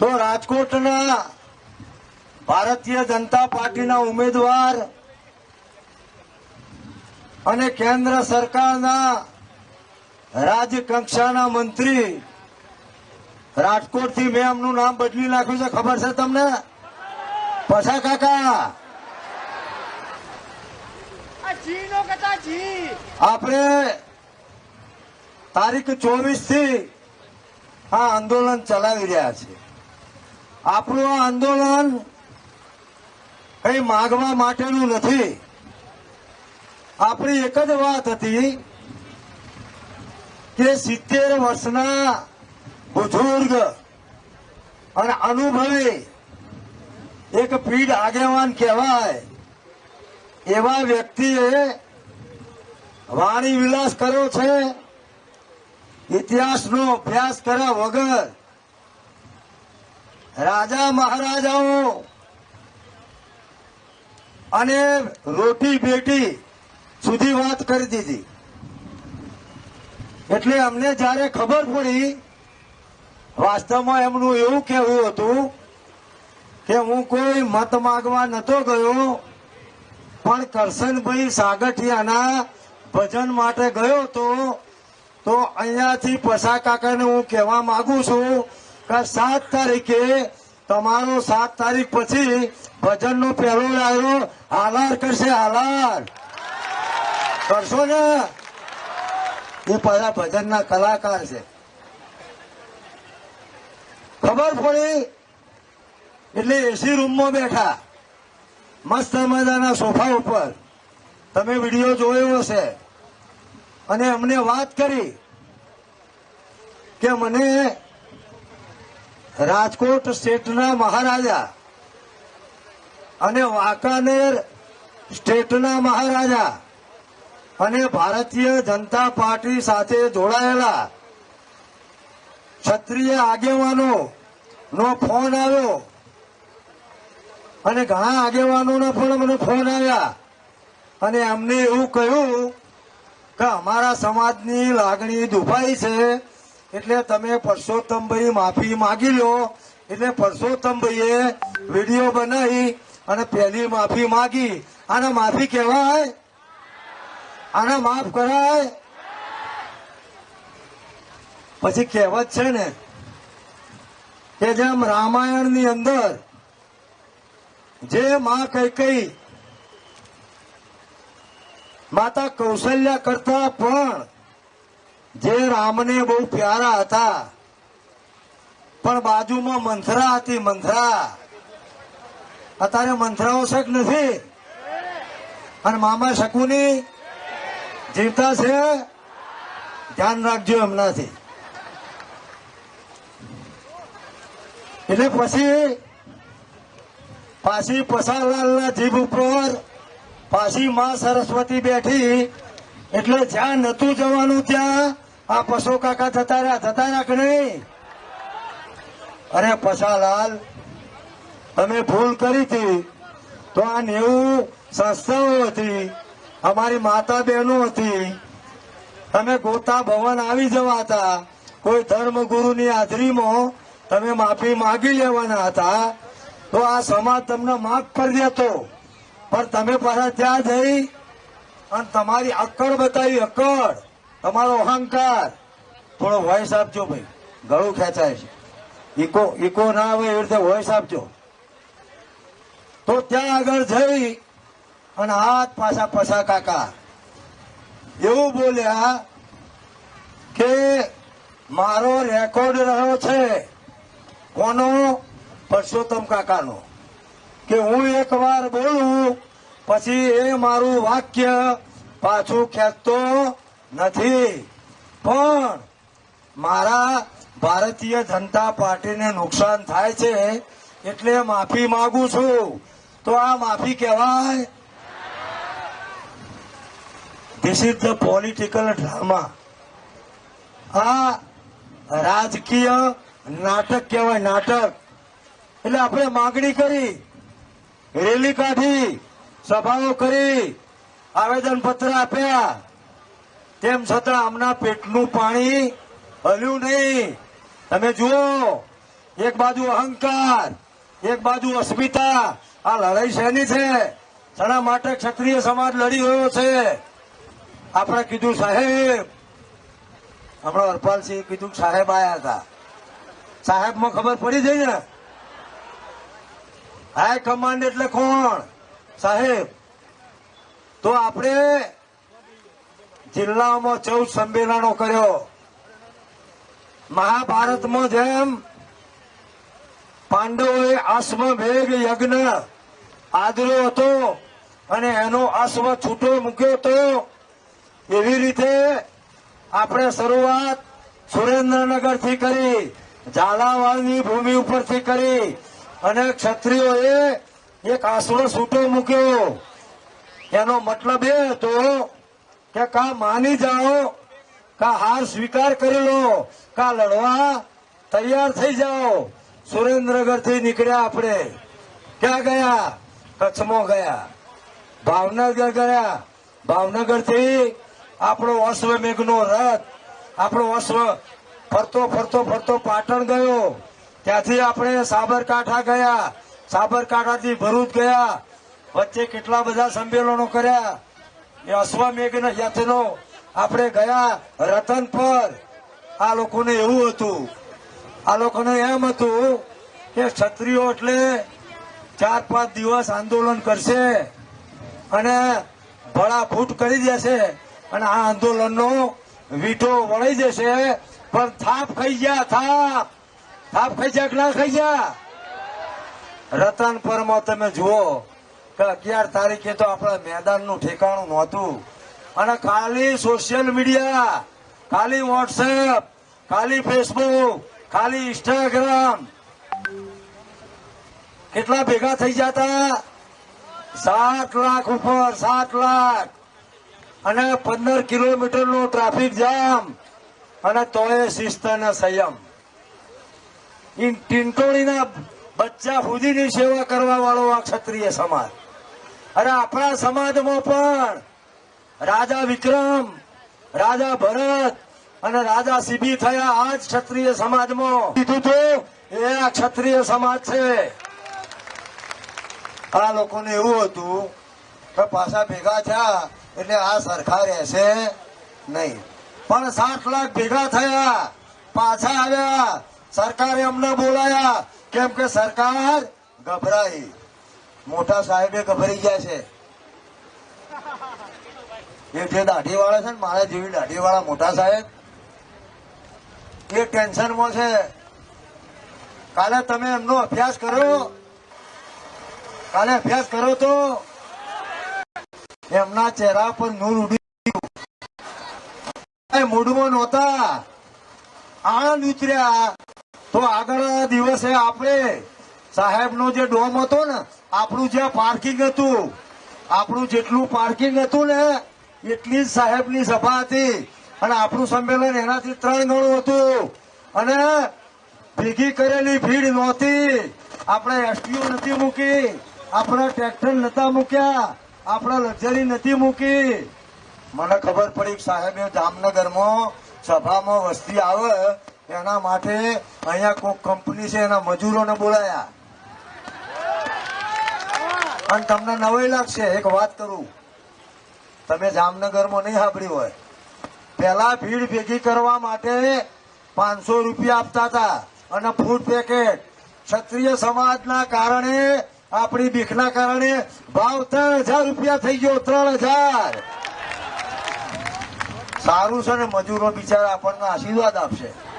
તો રાજકોટના ભારતીય જનતા પાર્ટીના ઉમેદવાર અને કેન્દ્ર સરકારના રાજ્યકક્ષાના મંત્રી રાજકોટથી મેં એમનું નામ બદલી નાખ્યું છે ખબર છે તમને? પછા કાકા આપણે તારીખ ચોવીસથી આ આંદોલન ચલાવી રહ્યા છે આપણું આ આંદોલન કઈ માગવા માટેનું નથી. આપણી એક જ વાત હતી કે સિત્તેર વર્ષના બુઝુર્ગ અને અનુભવી એક પીઢ આગેવાન કહેવાય એવા વ્યક્તિએ વાણી વિલાસ કર્યો છે, ઇતિહાસનો અભ્યાસ કર્યા વગર રાજા મહારાજાઓ અને રોટી બેટી સુધી વાત કરી દીધી. એટલે અમને જ્યારે ખબર પડી, વાસ્તવમાં એમનું એવું કહેવું હતું કે હું કોઈ મત માગવા નતો ગયો, પણ કરશનભાઈ સાગઠિયાના ભજન માટે ગયો હતો તો અહીંયાથી પસા કાકાને હું કહેવા માંગુ છું સાત તારીખે તમારો સાત તારીખ પછી ભજનનો પહેલો ડાયરો હાલાર કરશે, હાલાર. કરશો ને? એ પાછા ભજનના કલાકાર છે. ખબર પડી? એટલે એસી રૂમમાં બેઠા. મસ્ત મજાના સોફા ઉપર. તમે વીડિયો જોયો હશે. અને અમને વાત કરી કે મને રાજકોટ સ્ટેટના મહારાજા અને વાંકાનેર સ્ટેટના મહારાજા અને ભારતીય જનતા પાર્ટી સાથે જોડાયેલા ક્ષત્રિય આગેવાનો નો ફોન આવ્યો. અને ઘણા આગેવાનોના પણ મને ફોન આવ્યા. અને એમને એવું કહ્યું કે અમારા સમાજની લાગણી દુભાઈ છે. એટલે તમે પરસોત્તમભાઈ માફી માગી લો. એટલે પરસોત્તમભાઈએ વીડિયો બનાવી અને પહેલી માફી માગી. આને માફી કહેવાય? આને માફ કરાય? પછી કહેવત છે ને કે જેમ રામાયણની અંદર જે માં કઈ કઈ માતા કૌશલ્યા કરતા પણ જે રામને બહુ પ્યારા હતા, પણ બાજુમાં મંથરા હતી, મંથરા. અત્યારે મંથરાઓ શક નથી? અને મામા શકુની જીવતા છે? ધ્યાન રાખજો એમનાથી. એટલે પછી પાછી પસારલાલના જીભ ઉપર પાછી માં સરસ્વતી બેઠી એટલે જ્યાં નતું જવાનું ત્યાં આ પશો કાકા જતા રહ્યા. રહ્યા કે નહીં? અરે પશાલાલ અમે ભૂલ કરી હતી. તો આ નેવું સંસ્થાઓ હતી. અમારી માતા બહેનો હતી. તમે ગોતા ભવન આવી જવા હતા. કોઈ ધર્મગુરુની હાજરીમાં તમે માફી માગી લેવાના હતા. તો આ સમાજ તમને માફ કરી દેતો. પણ તમે પાછા ત્યાં જઈ અને તમારી અક્કડ બતાવી, અક્કડ. તમારો અહંકાર. થોડો વોઇસ આપજો ભાઈ. ગળું ખેંચાય છે. ઈકો ઈકો ના આવે એવી રીતે વોઇસ આપજો. તો ત્યાં આગળ જઈ અને હાથ પાછા પછા કાકા. એવું બોલ્યા કે મારો રેકોર્ડ રહ્યો છે. કોનો? પરસોત્તમ કાકાનો. કે હું એકવાર બોલું પછી એ મારું વાક્ય પાછું ખેંચતો નથી. પણ મારા ભારતીય જનતા પાર્ટીને નુકસાન થાય છે એટલે માફી માંગુ છું. તો આ માફી કહેવાય this is the political drama આ રાજકીય નાટક કહેવાય નાટક. એટલે આપણે માગણી કરી, રેલી કાઢી. સભાઓ કરી આવેદન પત્ર આપ્યા. તેમ છતાં આમના પેટનું પાણી હલ્યું નહીં. તમે જુઓ, એક બાજુ અહંકાર, એક બાજુ અસ્મિતા. આ લડાઈ શેની છે? શેના માટે ક્ષત્રિય સમાજ લડી રહ્યો છે? આપણે કીધું સાહેબ, હમણાં હરપાલસિંહ કીધું સાહેબ આયા હતા. સાહેબમાં ખબર પડી જઈ ને? હાઈ કમાન્ડ એટલે કોણ? સાહેબ, તો આપણે જિલ્લાઓમાં ચૌદ સંમેલનો કર્યો. મહાભારતમાં જેમ પાંડવોએ અશ્વમેઘ યજ્ઞ આદર્યો હતો અને એનો અશ્વ છૂટો મૂક્યો હતો એવી રીતે આપણે શરૂઆત સુરેન્દ્રનગરથી કરી, ઝાલાવાડની ભૂમિ ઉપરથી કરી અને ક્ષત્રિયોએ એક કાસડો છૂટો મૂક્યો. એનો મતલબ એ હતો કે કા માની જાઓ, કા હાર સ્વીકાર કરી લો, કા લડવા તૈયાર થઈ જાઓ. સુરેન્દ્રનગરથી નીકળ્યા આપણે. ક્યાં ગયા? કચ્છમાં ગયા. ભાવનગર ગયા. ભાવનગરથી આપણો અશ્વમેઘનો રથ, આપણો અશ્વ ફરતો ફરતો ફરતો પાટણ ગયો. ત્યાંથી આપણે સાબરકાંઠા ગયા. સાબરકાંઠાથી ભરૂચ ગયા. વચ્ચે કેટલા બધા સંમેલનો કર્યા. એ અશ્વમેઘ યથનો આપણે ગયા રતન પર. આ લોકોને એવું હતું. આ લોકોને એમ હતું કે ક્ષત્રિયો એટલે ચાર પાંચ દિવસ આંદોલન કરશે અને ભડાફૂટ કરી દેશે અને આ આંદોલનનો વીટો વળી જશે. પણ થાપ ખાઈ ગયા, થાપ. થાપ ખાઈ જાય ના ખાઈ ગયા? રતનપરમાં તમે જુઓ કે અગિયાર તારીખે તો આપણા મેદાનનું ઠેકાણું નહોતું. અને ખાલી સોશિયલ મીડિયા ખાલી વોટ્સએપ ખાલી ફેસબુક ખાલી ઇન્સ્ટાગ્રામ કેટલા ભેગા થઈ જતા? સાત લાખ ઉપર, સાત લાખ. અને પંદર કિલોમીટર નો ટ્રાફિક જામ અને તોય શિસ્ત સંયમ. ટીંટોળીના બચ્ચા સુધીની સેવા કરવા વાળો આ ક્ષત્રિય સમાજ. અને આપણા સમાજમાં પણ રાજા વિક્રમ, રાજા ભરત અને રાજા સીબી થયા આ જ ક્ષત્રિય સમાજમાં. કીધું હતું એ આ ક્ષત્રિય સમાજ છે. આ લોકોને એવું હતું કે પાછા ભેગા થયા એટલે આ સરખા રહેશે નહીં. પણ સાત લાખ ભેગા થયા, પાછા આવ્યા, સરકારે અમને બોલાયા કેમ કે સરકાર ગભરાઈ. મોટા સાહેબે ગભરાઈ ગયા છે. એ જે દાઢી વાળા છે ને, મારા જેવી દાઢી વાળા મોટા સાહેબ, એ ટેન્શનમાં છે. કાલે તમે એમનો અભ્યાસ કરો. કાલે અભ્યાસ કરો તો એમના ચહેરા પર નૂર ઉડી. મૂડમાં નહોતા. આણંદ ઉતર્યા. તો આગળ દિવસે આપણે સાહેબનો જે ડોમ હતો ને, આપણું જે પાર્કિંગ હતું, આપણું જેટલું પાર્કિંગ હતું ને, એટલી જ સાહેબની સભા હતી. અને આપણું સંમેલન એનાથી ત્રણ ગણું હતું. અને ભેગી કરેલી ભીડ નહોતી. આપણે એસટીઓ નથી મૂકી, આપણા ટ્રેક્ટર નતા મૂક્યા, આપણા લક્ઝરી નથી મૂકી. મને ખબર પડી સાહેબે જામનગરમાં સભામાં વસ્તી આવે એના માટે અહીંયા કોઈક કંપની છે, એના મજૂરોને બોલાયા. અને તમને નવાઈ લાગશે, એક વાત કરું. તમે જામનગરમાં નહીં સાંભળ્યું હોય. પેલા ભીડ ભેગી કરવા માટે પાંચસો રૂપિયા આપતા હતા અને ફૂડ પેકેટ ક્ષત્રિય સમાજના કારણે, આપણી બીખના કારણે ભાવ ત્રણ હજાર રૂપિયા થઈ ગયો, ત્રણ હજાર. સારું છે ને, મજૂરો બિચારા આપણને આશીર્વાદ આપશે.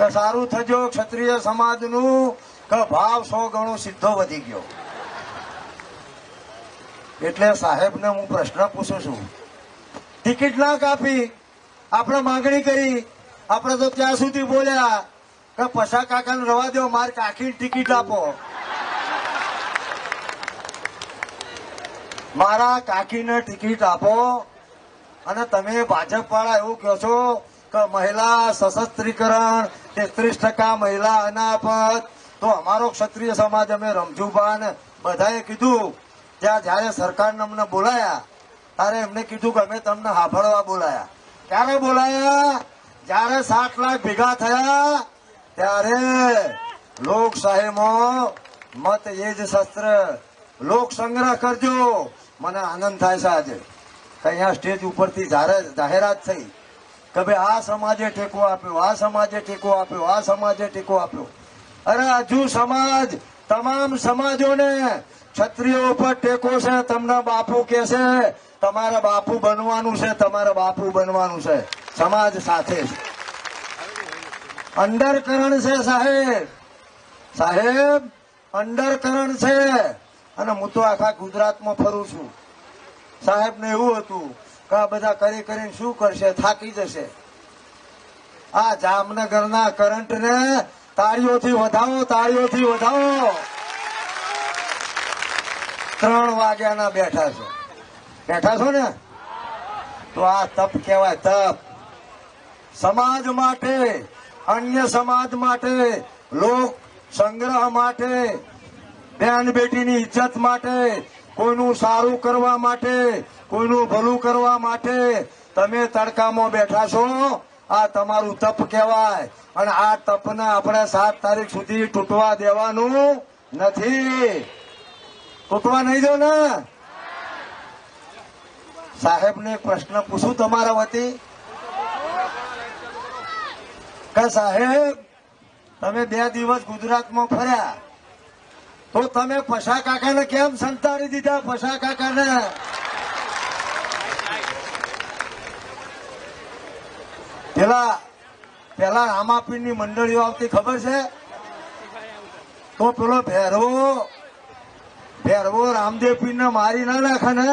કે સારું થજો, ક્ષત્રિય સમાજનું કે ભાવ સો ગણો સીધો વધી ગયો. એટલે સાહેબને હું પ્રશ્ન પૂછું છું. ટિકિટ ના કાપી, આપણે માંગણી કરી, આપણે તો ત્યાં સુધી બોલ્યા કે પછા કાકાને રવા દો, મારે કાકી ટિકિટ આપો. મારા કાકીને ટિકિટ આપો અને તમે ભાજપ વાળા એવું કહો છો કે મહિલા સશસ્ત્રીકરણ તેત્રીસ ટકા મહિલા અનાપત. તો અમારો ક્ષત્રિય સમાજ અમે રમજુભા બધાએ કીધું ત્યાં જયારે સરકારને અમને બોલાયા, ત્યારે એમને કીધું કે અમે તમને હાફળવા બોલાયા. ક્યારે બોલાયા? જયારે સાત લાખ ભેગા થયા, ત્યારે લોકશાહીમાં મત એ જ શસ્ત્ર, લોક સંગ્રહ કરજો. મને આનંદ થાય છે આજે. અહીંયા સ્ટેજ ઉપરથી જાહેરાત થઈ. કે ભાઈ આ સમાજે ટેકો આપ્યો, આ સમાજે ટેકો આપ્યો, આ સમાજે ટેકો આપ્યો. અરે હજુ સમાજ, તમામ સમાજોને ક્ષત્રિયો ઉપર ટેકો છે, તમને બાપુ કે છે, તમારે બાપુ બનવાનું છે, તમારે બાપુ બનવાનું છે. સમાજ સાથે અંડરકરણ છે સાહેબ. સાહેબ, અંડરકરણ છે. અને હું તો આખા ગુજરાતમાં ફરું છું. સાહેબ ને એવું હતું કે બધા કરી કરીને શું કરશે? થાકી જશે. આ જામનગરના કરંટ ને તાળીઓથી વધાવો તાળીઓથી વધાવો. ત્રણ વાગ્યાના બેઠા છો. બેઠા છો ને? તો આ તપ કહેવાય તપ. સમાજ માટે, અન્ય સમાજ માટે, લોક સંગ્રહ માટે, બેન બેટીની ઇજ્જત માટે કોઈનું સારું કરવા માટે કોઈનું ભલું કરવા માટે તમે તડકામાં બેઠા છો, આ તમારું તપ કહેવાય. અને આ તપને આપણે સાત તારીખ સુધી તૂટવા દેવાનું નથી. તૂટવા નહીં દો ને. સાહેબને એક પ્રશ્ન પૂછું તમારા વતી. કે સાહેબ, તમે બે દિવસ ગુજરાતમાં ફર્યા. તો તમે પશા કાકાને કેમ સંતાડી દીધા? પશા કાકાને? પેલા પેલા રામાપીરની મંડળીઓ આવતી ખબર છે? તો પેલો ભેરવો ભેરવો રામદેવ પીરને મારી ના નાખે ને?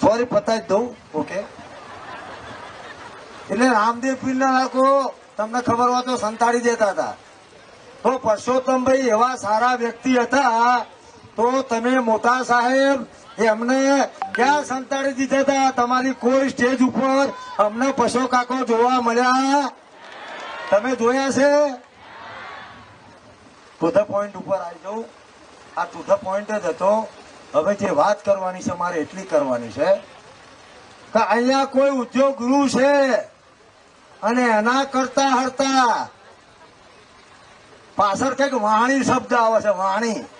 સોરી પતાવી દઉં. ઓકે એટલે રામદેવ પીર ના નાખો, તમને ખબર હોય તો સંતાડી દેતા હતા. તો પરસોત્તમભાઈ એવા સારા વ્યક્તિ હતા તો તમે મોટા સાહેબ એમને ક્યાં સંતાડી દીધા હતા? તમારી કોઈ સ્ટેજ ઉપર અમને પશો કાકો જોવા મળ્યા? તમે જોયા છે? ટુ ધ પોઈન્ટ ઉપર આવી જાઉં. આ ટુ ધ પોઈન્ટ જ હતો. હવે જે વાત કરવાની છે, મારે એટલી કરવાની છે કે અહીંયા કોઈ ઉદ્યોગ ગૃહ છે અને એના કરતા હરતા પાછળ કંઈક વાણી શબ્દ આવે છે, વાણી.